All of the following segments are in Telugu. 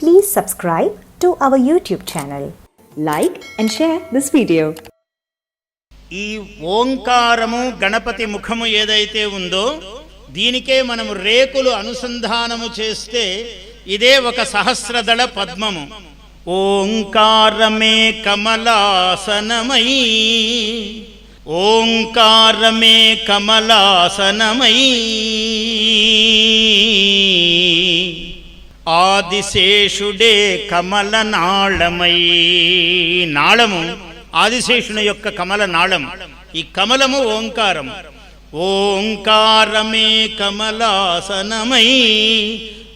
Please subscribe to our YouTube channel. Like and share this video. ఈ ఓంకారము గణపతి ముఖము ఏదైతే ఉందో దీనికే మనము రేకులు అనుసంధానము చేస్తే ఇదే ఒక సహస్రదళ పద్మము ఓంకారమే కమలాసనమై ఓంకారమే కమలాసనమై ఆదిశేషుడే కమల నాళమై. నాళము ఆదిశేషుని యొక్క కమల నాళం. ఈ కమలము ఓంకారం. ఓంకారమే కమలాసనమై.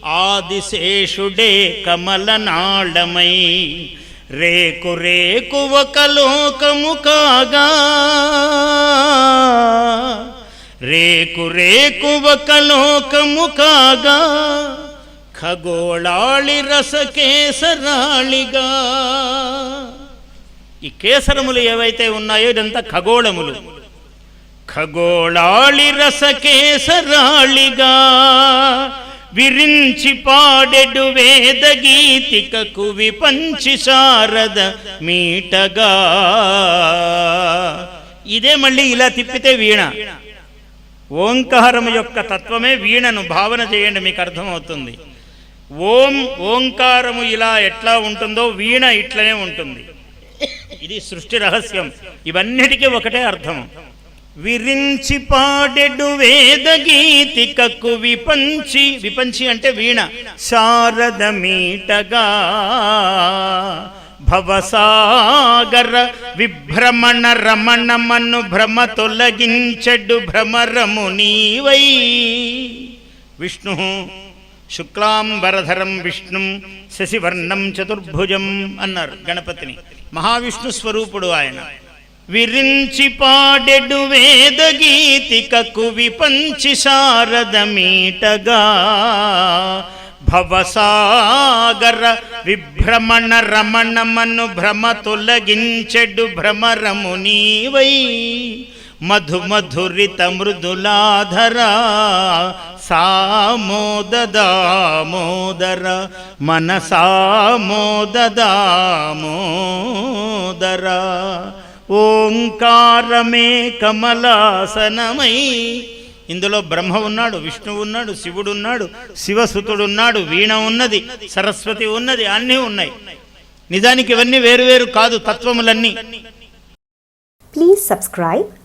ఆదిశేషుడే కమల నాళమై. రేకు రేకు ఒక లోకము కాగా. రేకు రేకు ఒక లోకము కాగా. ఖగోళాళి రస కేసరాళిగా ఈ కేసరములు ఏవైతే ఉన్నాయో ఇదంతా ఖగోళములు. ఖగోళాళి రసకేసరాళిగా. విరించి పాడెడు వేద గీతికకు విపంచి శారద మీటగా. ఇదే మళ్ళీ ఇలా తిప్పితే వీణ. ఓంకారం యొక్క తత్వమే వీణను భావన చేయండి మీకు అర్థమవుతుంది. ఓం ఓంకారము ఇలా ఎట్లా ఉంటుందో వీణ ఇట్లనే ఉంటుంది. ఇది సృష్టి రహస్యం. ఇవన్నిటికీ ఒకటే అర్థం. విరించి పాడెడు వేద గీతికకు విపంచి విపంచి అంటే వీణ. శారద మీటగా భవసాగర విభ్రమణ రమణమను భ్రమ తొలగించడు భ్రమరము నీవై. విష్ణు శుక్లాంబరధరం విష్ణుం శశివర్ణం చతుర్భుజం అన్నారు గణపతిని. మహావిష్ణు స్వరూపుడు ఆయన. విరించి పాడెడు వేద గీతికకు విపంచి శారదమీటగా భవసాగర విభ్రమణ రమణమను భ్రమ తొలగించెడు భ్రమరము నీవై మధు మధురిత మృదులాధర సామోదదామోదర మన సామోదదామోదర ఓంకారమే కమలాసనమై ఇందులో బ్రహ్మ ఉన్నాడు విష్ణువు ఉన్నాడు శివుడు ఉన్నాడు శివసుతుడు ఉన్నాడు వీణ ఉన్నది సరస్వతి ఉన్నది అన్నీ ఉన్నాయి. నిజానికి ఇవన్నీ వేరువేరు కాదు తత్వములన్నీ. Please subscribe